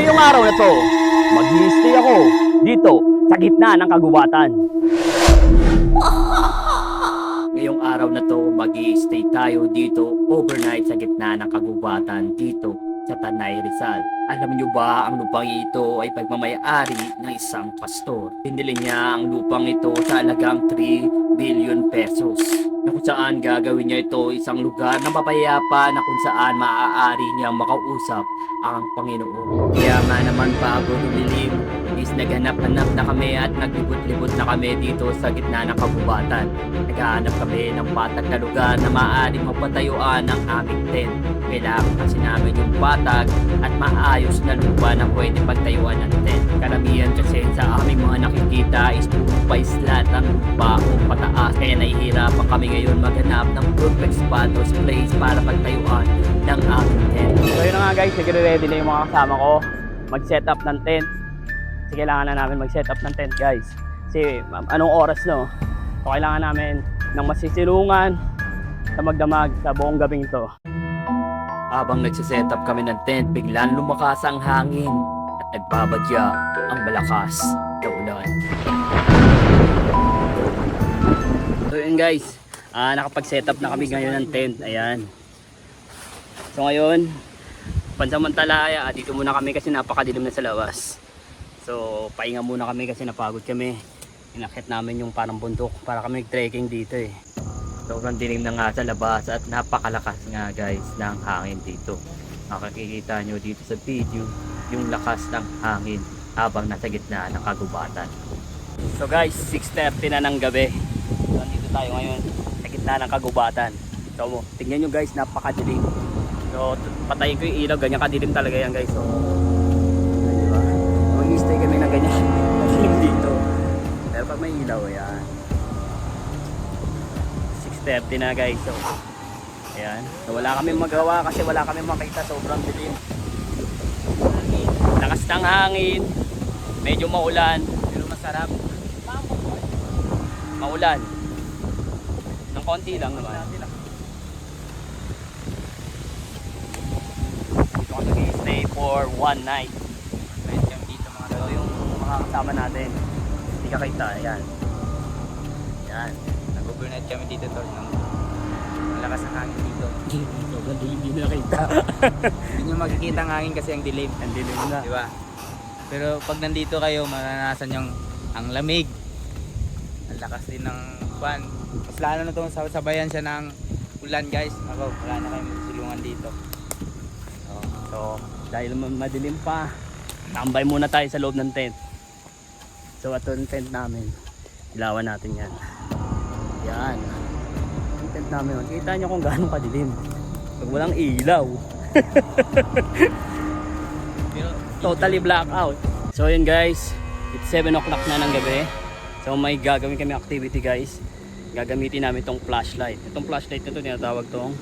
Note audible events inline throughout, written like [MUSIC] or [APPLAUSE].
Ngayong araw na to, mag ako dito sa gitna ng kagubatan. Ngayong araw na to, mag stay tayo dito overnight sa gitna ng kagubatan dito sa Tanay Rizal. Alam niyo ba ang lupang ito ay pagmamayari ng isang pastor. Pinili niya ang lupang ito sa alagang 3 billion pesos. Na kung saan gagawin niya ito isang lugar na mapayapa na kung saan maaari niyang makausap ang Panginoon. Kaya nga naman bago lumilim, is naghanap-hanap na kami at naglibot-libot na kami dito sa gitna ng kabubatan. Naghahanap kami ng patag na lugar na maaaring mapatayuan ng aming tent. Kailangan kasi namin yung patag at maayos na lupa na pwede pagtayuan ng tent. Karamihan kasi sa aming mga nakikita is puro paislat ang lupa o pataas. Kaya nahihirapan kami ngayon maghanap ng perfect spot or place para pagtayuan ng aming tent. So yun na nga guys, nagre-ready na yung mga kasama ko mag-set up ng tent. Kasi kailangan na namin mag-set up ng tent guys. Kasi anong oras no? So kailangan namin ng masisilungan sa magdamag sa buong gabing to. Habang nagsiset up kami ng tent, biglang lumakas ang hangin at nagbabadya ang malakas na ulan. So yun guys, ah nakapag-set up na kami ngayon ng tent. Ayan. So ngayon, pansamantala ah, dito muna kami kasi napakadilim na sa labas. So pahinga muna kami kasi napagod kami. Inakit namin yung parang bundok para kami nag-trekking dito eh. Sobrang dilim na nga sa labas at napakalakas nga guys ng hangin dito. Makikita nyo dito sa video yung lakas ng hangin habang nasa gitna ng kagubatan. So guys, 6.30 na ng gabi. So dito tayo ngayon sa gitna ng kagubatan. So tingnan nyo guys, napakadilim. So patayin ko yung ilaw, ganyan kadilim talaga yan guys. So? Mag-stay kami na ganyan. Madilim dito. Pero pag may ilaw, ayan. 6.30 na guys. So, ayan. So, wala kami magawa kasi wala kami makita. Sobrang dilim. Lakas ng hangin. Medyo maulan. Pero masarap. Maulan. Ng konti lang naman. Dito kami stay for one night. Yung mga kasama natin. Hindi ka kita. Ayan. Ayan. Nag-overnight kami dito tol. Ng malakas ang hangin dito. Sobrang dilim hindi na kita. Hindi nyo makikita ang hangin kasi ang dilim. Ang dilim na. Di ba? Pero pag nandito kayo, maranasan yung ang lamig. Ang lakas din ng kwan. Mas lalo na itong sabayan siya ng ulan guys. Ako, wala na kayong silungan dito. Oh, So, dahil ma- madilim pa, tambay muna tayo sa loob ng tent. So, yung tent namin. Ilawan natin yan. Yan. Yung tent namin. oh. Kita nyo kung gaano kadilim. Pag walang ilaw. [LAUGHS] Totally blackout. So yun guys, it's 7 o'clock na ng gabi. So may gagawin kami activity guys. Gagamitin namin tong flashlight. Itong flashlight na to tinatawag tong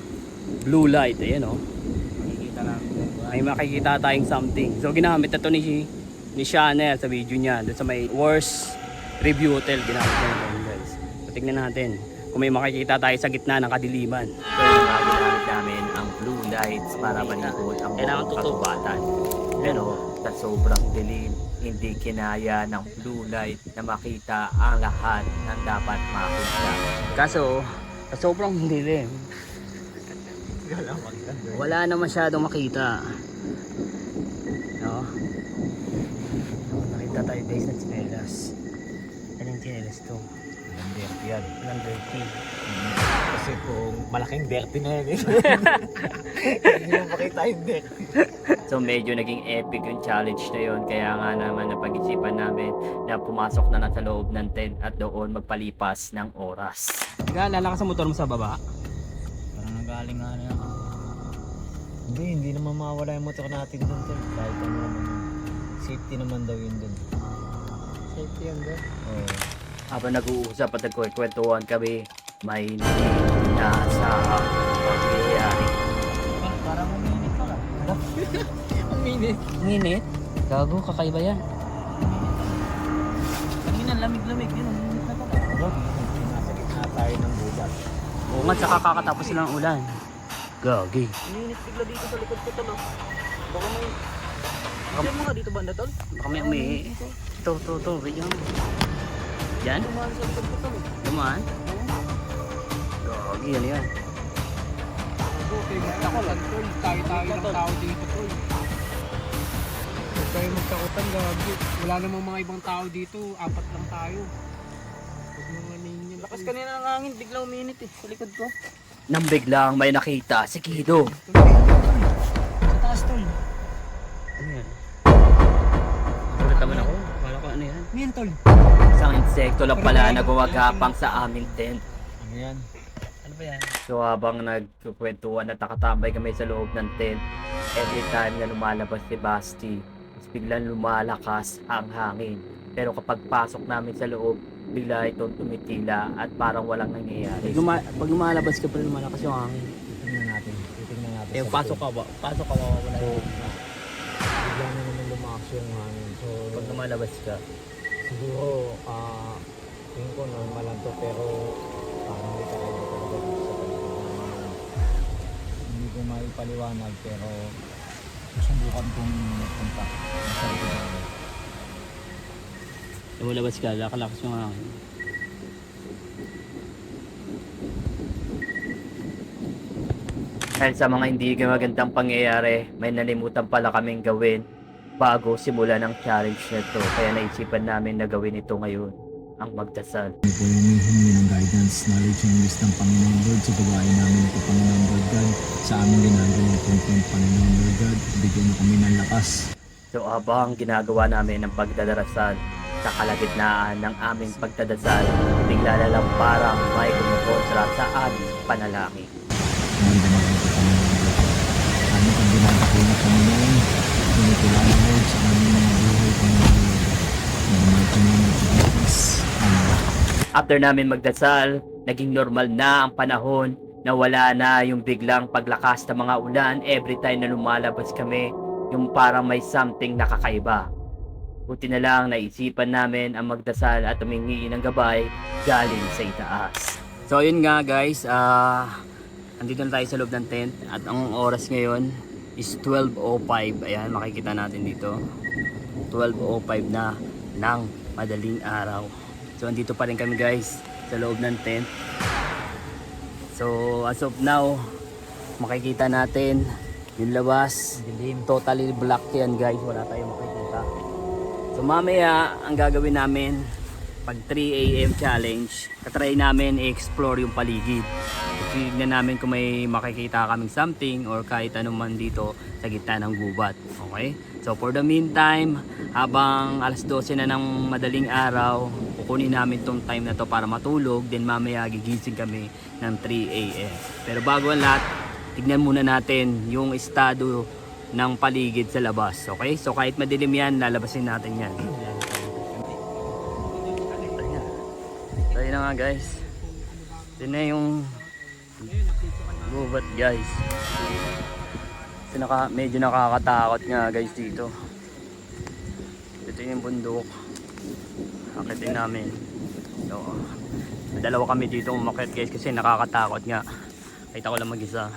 blue light. Ayan oh. yung buhay. May makikita tayong something. So ginamit na ni, ni Chanel sa video niya. Doon sa may worst review hotel ginamit niya yun guys. So tignan natin kung may makikita tayo sa gitna ng kadiliman. So yun nga ginamit namin ang blue lights para malikot ang buong tutok. kagubatan. Pero sa sobrang dilim, hindi kinaya ng blue light na makita ang lahat ng dapat makita. Kaso, sa sobrang dilim, [LAUGHS] wala na masyadong makita. Nakita tayo guys ng tsinelas. Ano yung tsinelas to? Ang dirty yan. Ilang dirty. Kasi kung malaking dirty na yan eh. [LAUGHS] Hindi mo makita yung dirty. So medyo naging epic yung challenge na yun. Kaya nga naman napag-isipan namin na pumasok na lang sa loob ng tent at doon magpalipas ng oras. Nag-aalala ka sa motor mo sa baba? Parang nagaling nga na yan. Hindi, hindi naman mawala yung motor natin doon. Kahit ano naman. Yun. Safety naman daw yun doon. Safety yan ba? Oo. Habang nag-uusap at nagkwentuhan kami, may nasa pangyayari. Parang uminit pala. [LAUGHS] uminit. Nginit? Gago, kakaiba yan. Kanina lamig-lamig yun. Uminit na pala. Nasa gitna tayo ng gubat. Oo nga, tsaka kakatapos lang ang ulan. Gagi. Uminit bigla dito sa likod ko talo. Baka may... Diyan mga dito banda tol. Baka may umihi. Ito, ito, ito. Bigyan mo. Yan? Tumahan sa likod ko tol. Dumaan? Gagi, yan yan. Okay, magtakutan tol. Tayo-tayo ng tao dito tol. Huwag kayo magtakutan, gagi. Wala namang mga ibang tao dito. Apat lang tayo. Huwag mo nga ninyo. Lakas kanina ng hangin, biglang uminit eh. Sa likod ko. Nang biglang may nakita si Kido. Sa taas tol. Ano yan? Ulit naman ako. Ko ano yan? Ano yan tol? Isang insekto lang pala na gumagapang sa aming tent. Ano yan? Ano ba yan? So habang nagkukwentuhan at nakatambay kami sa loob ng tent, every time na lumalabas si Basti, mas biglang lumalakas ang hangin. Pero kapag pasok namin sa loob, bigla itong tumitila at parang walang nangyayari. pag lumalabas ka pa lumalakas yung hangin. Titingnan natin. Titingnan natin. Eh, pasok ka ba? Pasok ka ba? Wala So. Bigla na naman lumakas yung hangin. So, Pag lumalabas ka, siguro, ah, tingin ko normal lang to, pero parang kakaiba talaga dito sa paligid namin. Hindi ko maipaliwanag, pero susubukan kong punta. Likod namin. Lumabas ka, lakalakas yung hangin. Dahil sa mga hindi magandang pangyayari, may nalimutan pala kaming gawin bago simulan ang challenge na to. Kaya naisipan namin na gawin ito ngayon, ang magdasal. Kami po humihingi ng guidance, knowledge, and wisdom, Panginoon Lord, sa babae namin ito, Panginoon Lord God, sa aming ginagawang content, Panginoon Lord God, bigyan mo kami ng lakas. So habang ginagawa namin ang pagdadarasal sa kalagitnaan ng aming pagdadasal, bigla na lang parang may kumukontra sa aming panalangin. Ang damang ito, Panginoon Lord God. Aming ang ginagako na, Panginoon, sinitulala, Lord, sa aming mga buhay, Panginoon Lord God. In the mighty name of Jesus. Amen. After namin magdasal, naging normal na ang panahon na wala na yung biglang paglakas ng mga ulan every time na lumalabas kami, yung parang may something nakakaiba. Buti na lang naisipan namin ang magdasal at humingi ng gabay galing sa itaas. So yun nga guys, ah andito na tayo sa loob ng tent at ang oras ngayon is 12.05. Ayan, makikita natin dito. 12.05 na ng madaling araw. So andito pa rin kami guys sa loob ng tent. So as of now, makikita natin yung labas. Dilim. Totally black yan guys, wala tayong makikita. So mamaya, ang gagawin namin, pag 3 a.m. challenge, katry namin i-explore yung paligid. Tignan namin kung may makikita kaming something or kahit anong man dito sa gitna ng gubat. Okay? So for the meantime, habang alas 12 na ng madaling araw, kukunin namin tong time na to para matulog. Then mamaya gigising kami ng 3 a.m. Pero bago ang lahat, tignan muna natin yung estado ng paligid sa labas. Okay? So kahit madilim yan, lalabasin natin yan. Tayo na nga guys. Ito na yung gubat guys. Kasi naka, medyo nakakatakot nga guys dito. Ito yung bundok. Akitin namin. So, dalawa kami dito umakit guys kasi nakakatakot nga. Kita ko lang mag-isa.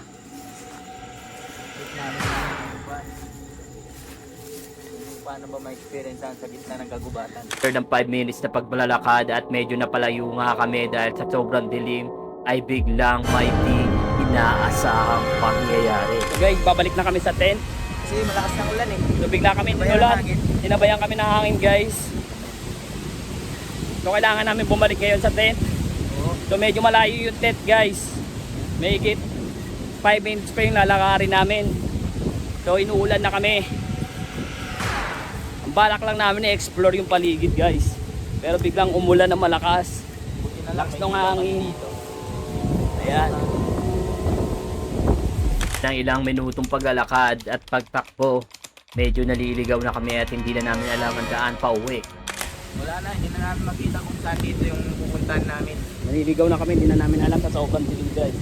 Paano ba ma-experience sa gitna ng kagubatan? After ng 5 minutes na pagbalalakad at medyo napalayo nga kami dahil sa sobrang dilim, ay biglang may di inaasahang pangyayari. Guys, babalik na kami sa tent. Kasi malakas ng ulan eh. So bigla kami tinulan. Tinabayan kami ng hangin guys. So kailangan namin bumalik ngayon sa tent. So medyo malayo yung tent guys. May higit 5 minutes pa yung lalakarin namin. So inuulan na kami. Ang balak lang namin i-explore yung paligid guys. Pero biglang umulan na malakas. Lakas ng hangin. Ayan. Ng ilang minutong paglalakad at pagtakbo, medyo naliligaw na kami at hindi na namin alam ang daan pa uwi. Wala na, hindi na namin makita kung saan dito yung pupuntahan namin. Naliligaw na kami, hindi na namin alam sa sobrang dilim guys.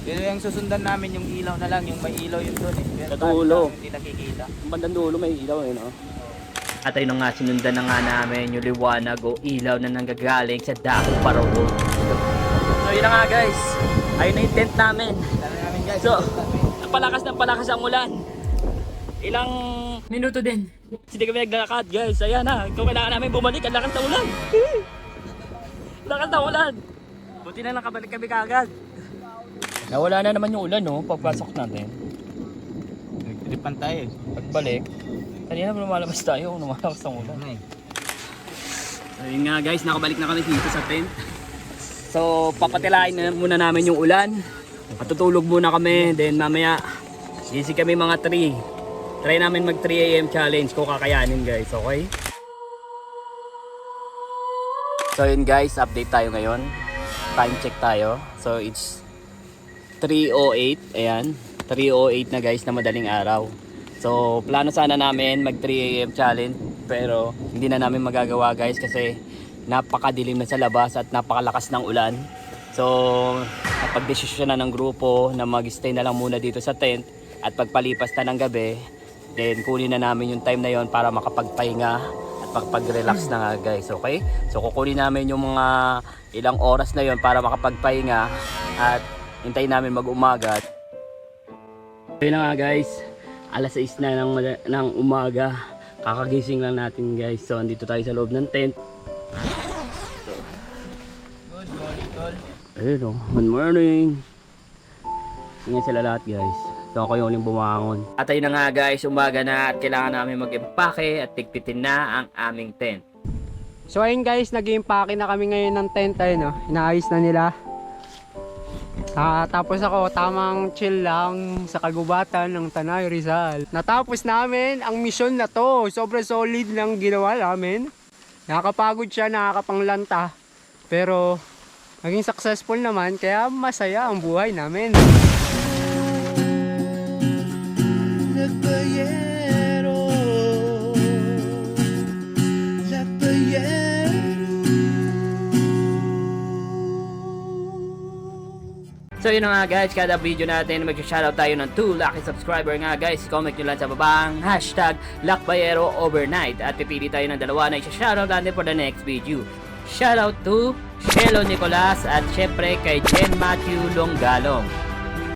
Pero yung susundan namin, yung ilaw na lang, yung may ilaw yun doon eh. Pero Sa dulo. tayo Hindi nakikita. Ang bandang dulo may ilaw eh no? At ayun na nga sinundan na nga namin yung liwanag o ilaw na nanggagaling sa dako paroon. So yun na nga guys. Ayun na yung tent namin. Tara namin guys. So, palakas ng palakas ang ulan. ilang minuto din. Hindi kami naglalakad guys. Ayan na. Kung kailangan namin bumalik, ang lakas ng ulan. [LAUGHS] lakas ng ulan. Buti na nakabalik kami kagad. Nawala na naman yung ulan no, pagpasok natin. Nagtripan tayo. eh. Pagbalik, kanina lumalabas tayo kung lumalakas ang ulan. Ano eh. So yun nga guys, nakabalik na kami dito sa tent. So papatilain na muna namin yung ulan. Matutulog muna kami, then mamaya gising kami mga 3. Try namin mag 3 AM challenge kung kakayanin guys, okay? So yun guys, update tayo ngayon. Time check tayo. So it's 3.08, ayan. 3.08 na guys na madaling araw. So, plano sana namin mag 3 AM challenge pero hindi na namin magagawa guys kasi napakadilim na sa labas at napakalakas ng ulan. So, napagdesisyon na ng grupo na mag-stay na lang muna dito sa tent at pagpalipas na ng gabi, then kunin na namin yung time na yon para makapagpahinga at makapag-relax na nga guys, okay? So, kukunin namin yung mga ilang oras na yon para makapagpahinga at hintayin namin mag-umaga. Ayun na nga guys, alas 6 na ng, ng umaga. Kakagising lang natin guys. So andito tayo sa loob ng tent. Good morning. Ayun o, good morning. Tingnan sila lahat guys. So ako yung uling bumangon. At ayun na nga guys, umaga na at kailangan namin mag-empake at tigpitin na ang aming tent. So ayun guys, nag-iimpake na kami ngayon ng tent ayun no. Inaayos na nila. Ah, tapos ako tamang chill lang sa kagubatan ng Tanay Rizal. Natapos namin ang mission na to. Sobrang solid ng ginawa namin. Nakakapagod siya, nakakapanglanta. Pero naging successful naman kaya masaya ang buhay namin. So yun nga guys, kada video natin mag-shoutout tayo ng 2 lucky subscriber nga guys. Comment nyo lang sa babang hashtag Lakbayero Overnight at pipili tayo ng dalawa na isa-shoutout natin for the next video. Shoutout to Shelo Nicolas at syempre kay Jen Matthew Longgalong.